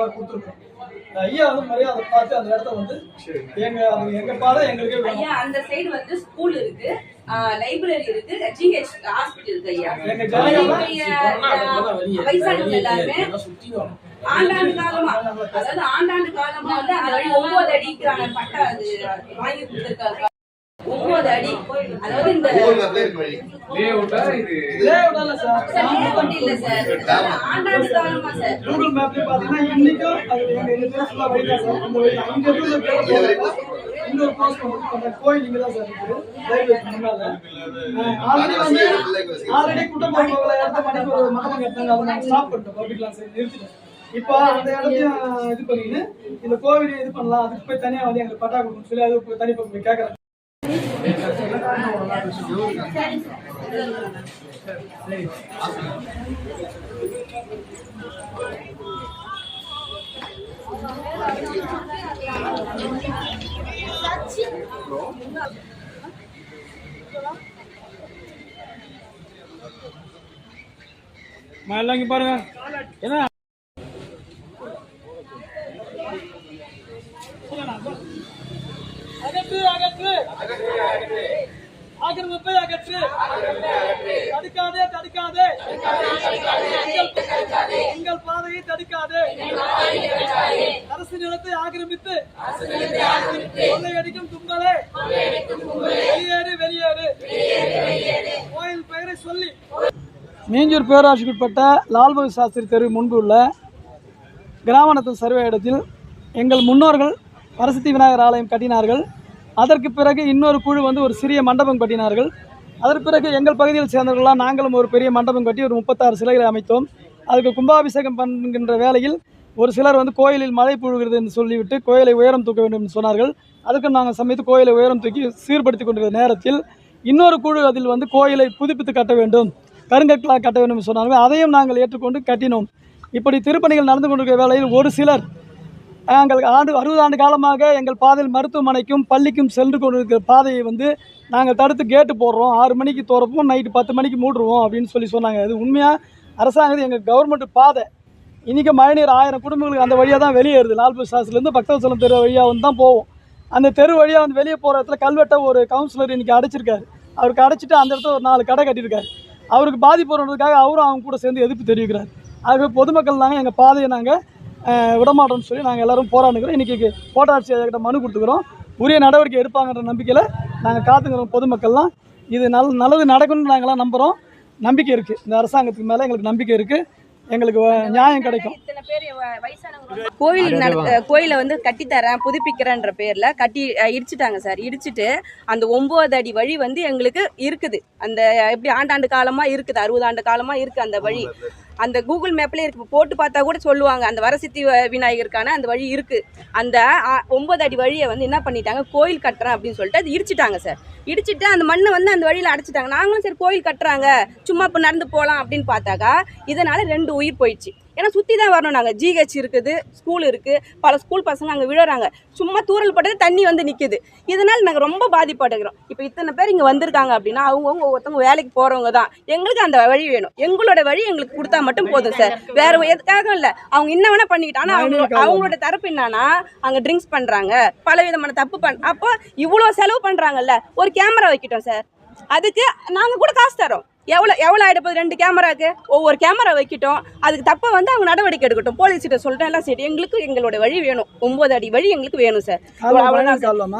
புகார் கொடுத்துருக்கோம். ஐயா வந்து முறையா அதை பார்த்து அந்த இடத்த வந்து எங்க எங்க பாதை எங்களுக்கே ஐயா அந்த சைடு வந்து ஸ்கூல் இருக்கு. லைப்ரரி இருக்கு. ஜிஹெச் ஹாஸ்பிட்டல் இருக்கு ஐயா. வயசானவங்க எல்லாருமே ஆண்டாண்டு காலமா. அதாவது ஆண்டாண்டு காலமா வந்து ஒன்பது அடிக்கான பட்டா அது வாங்கி கொடுத்திருக்காங்க. அடி அதாவது இந்த லேஅவுட்டா இது? லேஅவுட்டால சார். சார், layout இல்ல சார். அதாவது ஆண்டாண்டு காலமா சார். கூகுள் மேப்ல பாத்தீங்கன்னா இன்னைக்கும் அது எங்க எங்க தேசத்துல வழிதான் சார். அந்த வழி தான். இங்க இருந்து பேர் இன்னொரு போஸ்ட் அந்த கோயில் இங்க தான் சார் இருக்கு. லைப்ரரி முன்னால. ஆல்ரெடி வந்து ஆல்ரெடி குட்டப்பாங்க இடத்த பண்ணி ஒரு மண்டபம் கட்டினாங்க. அதை நாங்க ஸ்டாப் பண்ணிட்டோம். பப்ளிக்லாம் சரி நிறுத்திட்டோம். இப்போ அந்த இடத்தையும் இது பண்ணிக்கின்னு இந்த கோவிலை இது பண்ணலாம். அதுக்கு போய் தனியா வந்து எங்களுக்கு பட்டா கொடுக்கணும்னு சொல்லி அது தனி கேட்கறாங்க எல்லாம் இங்க பாருங்க என்ன அகற்று அகற்று ஆக்கிரமிப்பை அகற்று தடுக்காதே தடுக்காதே. எங்கள் எங்கள் பாதையை தடுக்காதே. அரசு நிலத்தை ஆக்கிரமித்து. கொள்ளையடிக்கும் கும்பலே. வெளியேறு வெளியேறு. கோயில் பெயரை சொல்லி. மீஞ்சூர் பேராட்சிக்குட்பட்ட லால்பகதூர் சாஸ்திரி தெரு முன்பு உள்ள கிராமணத்தின் சர்வே இடத்தில் எங்கள் முன்னோர்கள் வரசக்தி விநாயகர் ஆலயம் கட்டினார்கள். அதற்கு பிறகு இன்னொரு குழு வந்து ஒரு சிறிய மண்டபம் கட்டினார்கள். அதற்கு பிறகு எங்கள் பகுதியில் சேர்ந்தவர்களாம் நாங்களும் ஒரு பெரிய மண்டபம் கட்டி ஒரு முப்பத்தாறு சிலைகளை அமைத்தோம். அதுக்கு கும்பாபிஷேகம் பண்ணுகின்ற வேளையில் ஒரு சிலர் வந்து கோயிலில் மழை புழுகிறது என்று சொல்லிவிட்டு கோயிலை உயரம் தூக்க வேண்டும் என்று சொன்னார்கள். அதற்கு நாங்கள் சமைத்து கோயிலை உயரம் தூக்கி சீர்படுத்தி கொண்டிருந்த நேரத்தில் இன்னொரு குழு அதில் வந்து கோயிலை புதுப்பித்து கட்ட வேண்டும் கருங்கற்களாக கட்ட வேண்டும் என்று சொன்னார்கள். அதையும் நாங்கள் ஏற்றுக்கொண்டு கட்டினோம். இப்படி திருப்பணிகள் நடந்து கொண்டிருக்கிற வேளையில் ஒரு சிலர் நாங்கள் ஆண்டு அறுபது ஆண்டு காலமாக எங்கள் பாதையில் மருத்துவமனைக்கும் பள்ளிக்கும் சென்று கொண்டிருக்கிற பாதையை வந்து நாங்கள் தடுத்து கேட்டு போடுறோம். ஆறு மணிக்கு திறப்போம் நைட்டு பத்து மணிக்கு மூடுருவோம் அப்படின்னு சொல்லி சொன்னாங்க. அது உண்மையாக அரசாங்கம் எங்கள் கவர்மெண்ட் பாதை. இன்றைக்கி மழைநீர் ஆயிரம் குடும்பங்களுக்கு அந்த வழியாக தான் வெளியேறுது. லால்பூர் சாஸ்திலேருந்து பக்தவசலம் தெரு வழியாக வந்து தான் போவோம். அந்த தெரு வழியாக வந்து வெளியே போகிற இடத்துல கல்வெட்டை ஒரு கவுன்சிலர் இன்றைக்கி அடைச்சிருக்காரு. அவருக்கு அடைச்சிட்டு அந்த இடத்துல ஒரு நாலு கடை கட்டியிருக்காரு. அவருக்கு பாதிப்பு வருவதற்காக அவரும் அவங்க கூட சேர்ந்து எதிர்ப்பு தெரிவிக்கிறார். ஆகவே பொதுமக்கள் நாங்கள் எங்கள் பாதையை நாங்கள் விடமாட்டோம்னு சொல்லி நாங்கள் எல்லாரும் போராடுகிறோம் இன்றைக்கி கோட்டாட்சி கிட்ட மனு கொடுத்துக்கிறோம். உரிய நடவடிக்கை எடுப்பாங்கன்ற நம்பிக்கையில் நாங்கள் காத்துக்கிறோம் பொதுமக்கள்லாம். இது நல் நல்லது நடக்கும்னு நாங்கள்லாம் நம்புகிறோம் நம்பிக்கை இருக்குது இந்த அரசாங்கத்துக்கு மேலே எங்களுக்கு நம்பிக்கை இருக்குது எங்களுக்கு நியாயம் கிடைக்கும். கோயில் கோயிலை வந்து கட்டித்தரேன் புதுப்பிக்கிறேன்ற பேர்ல கட்டி இடிச்சிட்டாங்க சார். இடிச்சிட்டு அந்த ஒன்பது அடி வழி வந்து எங்களுக்கு இருக்குது. அந்த எப்படி ஆண்டாண்டு காலமா இருக்குது அறுபது ஆண்டு காலமா இருக்கு அந்த வழி. அந்த கூகுள் மேப்லேயே இருக்கு. போட்டு பார்த்தா கூட சொல்லுவாங்க அந்த வரசித்தி வ- விநாயகருக்கான அந்த வழி இருக்குது அந்த ஒன்பது அடி வழியை வந்து என்ன பண்ணிட்டாங்க? கோயில் கட்டுறேன் அப்படின்னு சொல்லிட்டு அது இடிச்சிட்டாங்க சார். இடிச்சிட்டு அந்த மண்ணை வந்து அந்த வழியில் அடைச்சிட்டாங்க. நாங்களும் சரி கோயில் கட்டுறாங்க. சும்மா இப்போ நடந்து போகலாம் அப்படின்னு பார்த்தாக்கா இதனால் ரெண்டு உயிர் போயிடுச்சு. ஏன்னா சுற்றி தான் வரணும் நாங்கள் ஜிஹெச் இருக்குது ஸ்கூல் இருக்குது பல ஸ்கூல் பசங்க அங்கே விழுறாங்க. சும்மா தூரல் பட்டது தண்ணி வந்து நிற்குது இதனால் நாங்கள் ரொம்ப பாதிப்படைகிறோம். இப்போ இத்தனை பேர் இங்கே வந்திருக்காங்க அப்படின்னா அவங்கவுங்க ஒவ்வொருத்தவங்க வேலைக்கு போகிறவங்க தான். எங்களுக்கு அந்த வழி வேணும். எங்களோட வழி எங்களுக்கு கொடுத்தா மட்டும் போதும் சார் வேற எதுக்காக இல்லை. அவங்க என்ன வேணா பண்ணிக்கிட்டு ஆனால் அவங்க அவங்களோட தரப்பு என்னன்னா அங்கே ட்ரிங்க்ஸ் பண்ணுறாங்க பல விதமான தப்பு பண் அப்போ இவ்வளோ செலவு பண்ணுறாங்கல்ல ஒரு கேமரா வைக்கிட்டோம் சார் அதுக்கு நாங்கள் கூட காசு தரோம் எவ்வளோ எவ்வளோ ஆகிட போகுது ரெண்டு கேமராக்கு? ஒவ்வொரு கேமரா வைக்கிட்டோம். அதுக்கு தப்பை வந்து அவங்க நடவடிக்கை எடுக்கட்டும். போலீஸ் கிட்ட சொல்லிட்டேன் எல்லாம் சரி எங்களுக்கு எங்களோட வழி வேணும். ஒன்பது அடி வழி எங்களுக்கு வேணும் சார்?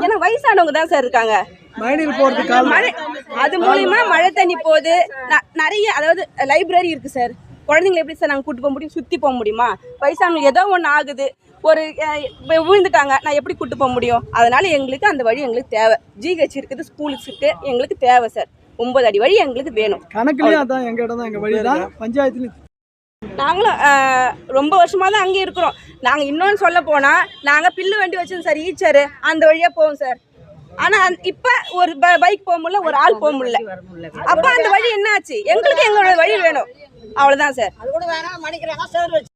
ஏன்னா வயசானவங்க தான் சார் இருக்காங்க. மழை அது மூலியமா மழை தண்ணி போகுது. நிறைய அதாவது லைப்ரரி இருக்கு சார். குழந்தைங்களை எப்படி சார் நாங்கள் கூட்டு போக முடியும்? சுற்றி போக முடியுமா? வயசானவங்க ஏதோ ஒன்று ஆகுது. ஒரு விழுந்துட்டாங்க. நான் எப்படி கூட்டு போக முடியும்? அதனால எங்களுக்கு அந்த வழி எங்களுக்கு தேவை. ஜிஹெச் இருக்குது ஸ்கூல்ஸ் இருக்கு. எங்களுக்கு தேவை சார். ஒன்பது அடி வழி எங்களுக்கு வேணும். கணக்குலேயும் அதான் எங்கள் இடம் தான் எங்கள் வழி தான். பஞ்சாயத்துலேயும் நாங்களும் ரொம்ப வருஷமா தான் அங்கே இருக்கிறோம். நாங்கள் இன்னொன்று சொல்ல போனால் நாங்கள் பில்லு வண்டி வச்சோம் சார் ஈச்சர் அந்த வழியாக போவோம் சார். ஆனால் இப்போ ஒரு பைக் போக முடியல ஒரு ஆள் போக முடியல. அப்போ அந்த வழி என்னாச்சு? எங்களுக்கு எங்களோட வழி வேணும். அவ்வளோதான் சார்.